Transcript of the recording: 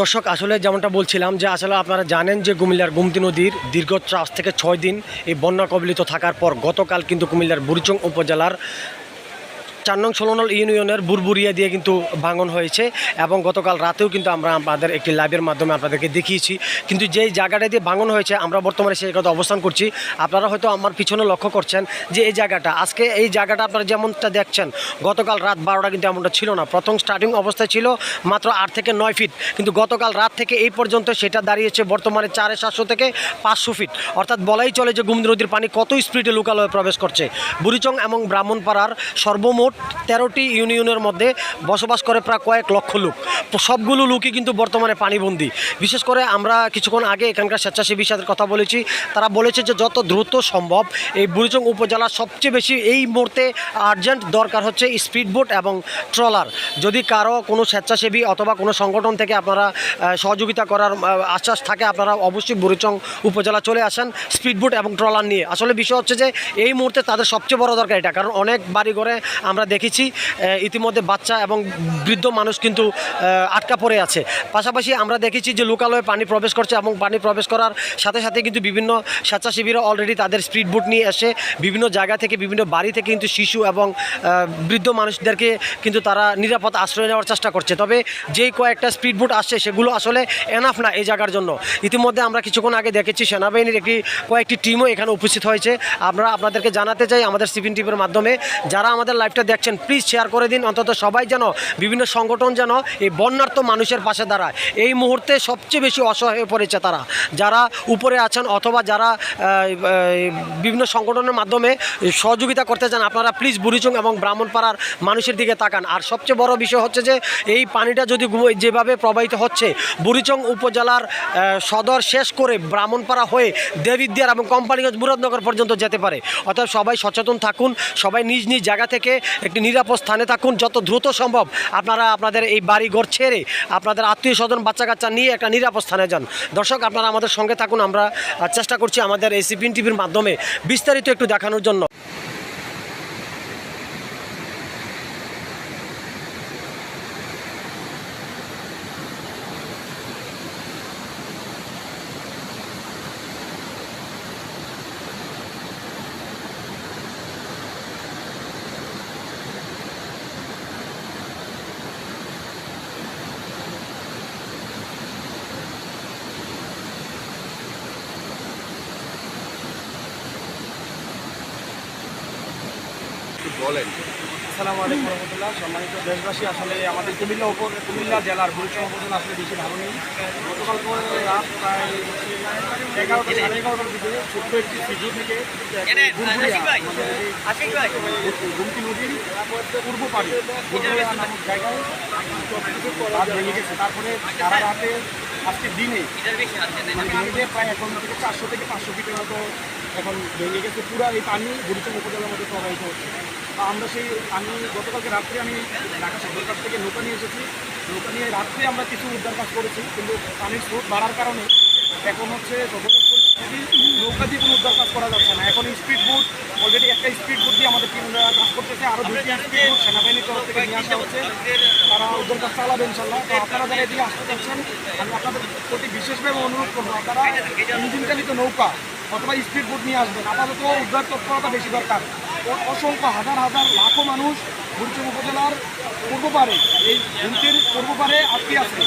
দর্শক, আসলে যেমনটা বলছিলাম যে, আসলে আপনারা জানেন যে কুমিল্লার গুমতি নদীর দীর্ঘ চার থেকে ছয় দিন এই বন্যা কবলিত থাকার পর গতকাল কিন্তু কুমিল্লার বুড়িচং উপজেলার চার নং ষোলনল ইউনিয়নের বুরবুরিয়া দিয়ে কিন্তু ভাঙন হয়েছে এবং গতকাল রাতেও কিন্তু আমরা আমাদের একটি লাইভের মাধ্যমে আপনাদেরকে দেখিয়েছি। কিন্তু যেই জায়গাটা দিয়ে ভাঙন হয়েছে, আমরা বর্তমানে সেই কথা অবস্থান করছি। আপনারা হয়তো আমার পিছনে লক্ষ্য করছেন যে এই জায়গাটা, আজকে এই জায়গাটা আপনারা যেমনটা দেখছেন, গতকাল রাত বারোটা কিন্তু এমনটা ছিল না। প্রথম স্টার্টিং অবস্থায় ছিল মাত্র আট থেকে নয় ফিট কিন্তু গতকাল রাত থেকে এই পর্যন্ত সেটা দাঁড়িয়েছে বর্তমানে চারে সাতশো থেকে পাঁচশো ফিট অর্থাৎ বলাই চলে যে গুমদি নদীর পানি কত স্পিডে লোকালয়ে প্রবেশ করছে। বুড়িচং এবং ব্রাহ্মণপাড়ার সর্বমোট তেরোটি ইউনিয়নের মধ্যে বসবাস করে প্রায় কয়েক লক্ষ লোক। সবগুলো লোকই কিন্তু বর্তমানে পানিবন্দী। বিশেষ করে আমরা কিছুক্ষণ আগে এখানকার স্বেচ্ছাসেবীর সাথে কথা বলেছি। তারা বলেছে যে যত দ্রুত সম্ভব এই বুড়িচং উপজেলার সবচেয়ে বেশি এই মুহূর্তে আর্জেন্ট দরকার হচ্ছে স্পিডবোট এবং ট্রলার যদি কারও কোনো স্বেচ্ছাসেবী অথবা কোনো সংগঠন থেকে আপনারা সহযোগিতা করার আশ্বাস থাকে, আপনারা অবশ্যই বুড়িচং উপজেলা চলে আসেন স্পিডবোট এবং ট্রলার নিয়ে। আসলে বিষয় হচ্ছে যে এই মুহূর্তে তাদের সবচেয়ে বড় দরকার এটা। কারণ অনেক বাড়ি ঘরে আমরা দেখেছি ইতিমধ্যে বাচ্চা এবং বৃদ্ধ মানুষ কিন্তু আটকা পড়ে আছে। পাশাপাশি আমরা দেখেছি যে লোকালয়ে পানি প্রবেশ করছে এবং পানি প্রবেশ করার সাথে সাথে কিন্তু বিভিন্ন স্বেচ্ছাসেবীরা অলরেডি তাদের স্পিডবোট নিয়ে এসে বিভিন্ন জায়গা থেকে, বিভিন্ন বাড়ি থেকে কিন্তু শিশু এবং বৃদ্ধ মানুষদেরকে কিন্তু তারা নিরাপদ আশ্রয় নেওয়ার চেষ্টা করছে। তবে যেই কয়েকটা স্পিডবোট আসছে, সেগুলো আসলে এনাফ না এই জায়গার জন্য। ইতিমধ্যে আমরা কিছুক্ষণ আগে দেখেছি সেনাবাহিনীর একটি, কয়েকটি টিমও এখানে উপস্থিত হয়েছে। আমরা আপনাদেরকে জানাতে চাই আমাদের সিপিন টিভির মাধ্যমে, যারা আমাদের লাইভটা দেখছেন প্লিজ শেয়ার করে দিন। অন্তত সবাই যেন বিভিন্ন সংগঠন যেন এই বন্যার্থ মানুষের পাশে দাঁড়ায়। এই মুহূর্তে সবচেয়ে বেশি অসহায় হয়ে পড়েছে তারা। যারা উপরে আছেন অথবা যারা বিভিন্ন সংগঠনের মাধ্যমে সহযোগিতা করতে চান, আপনারা প্লিজ বুড়িচুং এবং ব্রাহ্মণপাড়ার মানুষের দিকে তাকান। আর সবচেয়ে বড় বিষয় হচ্ছে যে, এই পানিটা যদি যেভাবে প্রবাহিত হচ্ছে, বুড়িচং উপজেলার সদর শেষ করে ব্রাহ্মণপাড়া হয়ে দেবিদ্যার এবং কোম্পানিগঞ্জ মুরাদনগর পর্যন্ত যেতে পারে। অর্থাৎ সবাই সচেতন থাকুন, সবাই নিজ নিজ জায়গা থেকে একটি নিরাপদ স্থানে থাকুন। যত দ্রুত সম্ভব আপনারা আপনাদের এই বাড়ি ঘর ছেড়ে আপনাদের আত্মীয় স্বজন বাচ্চা কাচ্চা নিয়ে একটা নিরাপদ স্থানে যান। দর্শক, আপনারা আমাদের সঙ্গে থাকুন, আমরা চেষ্টা করছি আমাদের এই সিপিন টিভির মাধ্যমে বিস্তারিত একটু দেখানোর জন্য। বলেন। আসসালামু আলাইকুম রহমতুল্লাহ। সম্মানিত দেশবাসী আসলে আমাদের কুমিল্লা উপর কুমিল্লা জেলার বুড়িচং উপজেলা আসলে বেশি ভালো নেই। গতকাল রাত প্রায় এগারোটা সাড়ে এগারোটার দিকে ছোট্ট একটি সিজু থেকে গুমতি নদীর পূর্ব পাড়ি নামক জায়গায় রাত ভেঙে গেছে। তারপরে সারা রাতে আজকে দিনে মানে প্রায় এখন থেকে চারশো থেকে পাঁচশো ফিটের মতো এখন ভেঙে গেছে পুরো এই পানি বুড়িচং উপজেলার মধ্যে প্রবাহিত হচ্ছে। আমরা সেই আমি গতকালকে রাত্রে আমি ঢাকা কাছ থেকে নৌকা নিয়ে এসেছি। নৌকা নিয়ে রাত্রে আমরা কিছু উদ্ধার কাজ করেছি, কিন্তু পানির স্রোত বাড়ার কারণে এখন হচ্ছে নৌকা দিয়ে কোনো উদ্ধার কাজ করা যাচ্ছে না। এখন স্পিড বোট অলরেডি একটা স্পিড বোট দিয়ে আমাদের টিমরা কাজ করতেছে আরও দুইটি স্পিড বোট সেনাবাহিনীর তরফ থেকে নিয়ে আসা হচ্ছে। তারা উদ্ধার কাজ চালাবে ইনশাল্লাহ তো আপনারা যারা এদিকে আসতে চাচ্ছেন, আমি আপনাদের প্রতি বিশেষভাবে অনুরোধ করব, আপনারা ইঞ্জিন চালিত নৌকা অথবা স্পিড বোট নিয়ে আসবেন। আপাতত উদ্ধার তৎপরতা বেশি দরকার। অসংখ্য হাজার হাজার লাখো মানুষ বুড়িচং উপজেলার পূর্ব পারে এই গুমতির পূর্ব পারে আটকে আছে।